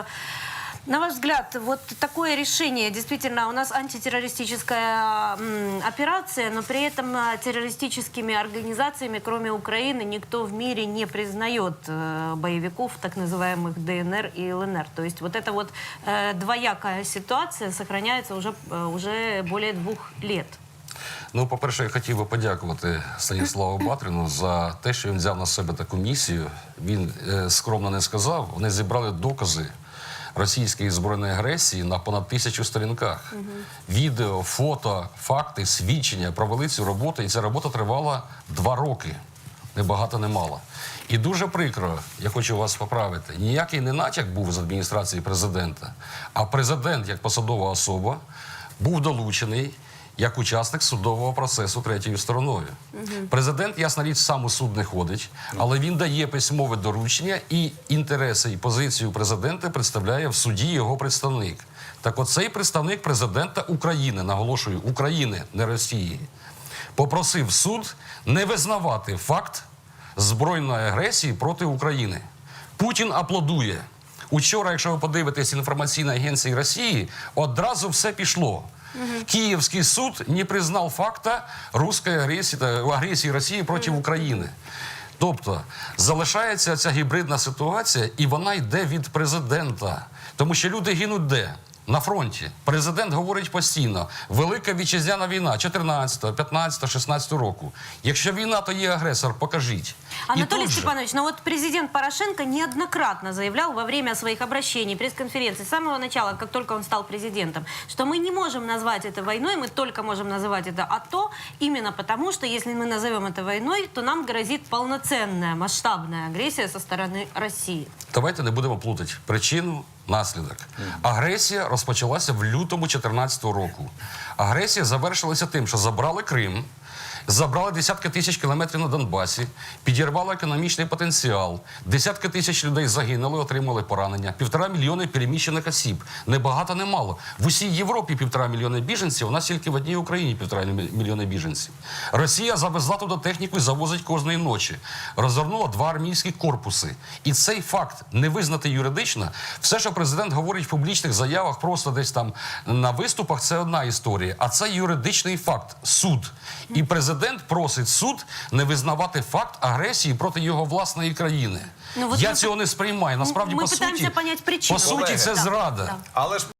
э, на ваш взгляд, вот такое решение, действительно, у нас антитеррористическая м, операция, но при этом э, террористическими организациями, кроме Украины, никто в мире не признает э, боевиков, так называемых ДНР и ЛНР. То есть вот эта вот э, двоякая ситуация сохраняется уже, э, уже более двух лет. Ну, по-перше, я хотів би подякувати Станіславу Батрину за те, що він взяв на себе таку місію. Він е, скромно не сказав. Вони зібрали докази російської збройної агресії на понад тисячу сторінках. Відео, фото, факти, свідчення провели цю роботу, і ця робота тривала два роки. Не багато, не мало. І дуже прикро, я хочу вас поправити. Ніякий не натяк був з адміністрації президента, а президент, як посадова особа, був долучений як учасник судового процесу третьою стороною. Президент, ясна річ, сам у суд не ходить, але він дає письмове доручення і інтереси і позицію президента представляє в суді його представник. Так оцей представник президента України, наголошую, України, не Росії, попросив суд не визнавати факт збройної агресії проти України. Путін аплодує. Учора, якщо ви подивитесь інформаційної агенції Росії, одразу все пішло. Київський суд не признав факта руської агресії, та агресії Росії проти України. Тобто залишається ця гібридна ситуація, і вона йде від президента. Тому що люди гинуть де? На фронті. Президент говорить постійно: Велика вітчизняна війна 14, 15, 16 року. Якщо війна, то є агресор, покажіть. І Анатолий тут же- Степанович, но вот президент Порошенко неоднократно заявлял во время своих обращений, пресс-конференций, с самого начала, как только он стал президентом, что мы не можем назвать это войной, мы только можем называть это АТО, именно потому, что если мы назовем это войной, то нам грозит полноценная, масштабная агрессия со стороны России. Давайте не будемо плутати причину, Наслідок. Агресія розпочалася в лютому 2014 року. Агресія завершилася тим, що забрали Крим, забрали десятки тисяч кілометрів на Донбасі, підірвали економічний потенціал. Десятки тисяч людей загинули, отримали поранення. Півтора мільйони переміщених осіб. Не багато, не мало. В усій Європі півтора мільйони біженців. У нас тільки в одній Україні півтора мільйони біженців. Росія завезла туди техніку і завозить кожної ночі. Розгорнула два армійські корпуси. І цей факт не визнати юридично. Все, що президент говорить в публічних заявах, просто десь там на виступах, це одна історія. А це юридичний факт суд. І президент просить суд не визнавати факт агресії проти його власної країни. Ну, от Я ми- цього не сприймаю. Насправді, Ми по суті, понять причину. по суті, це зрада. Але ж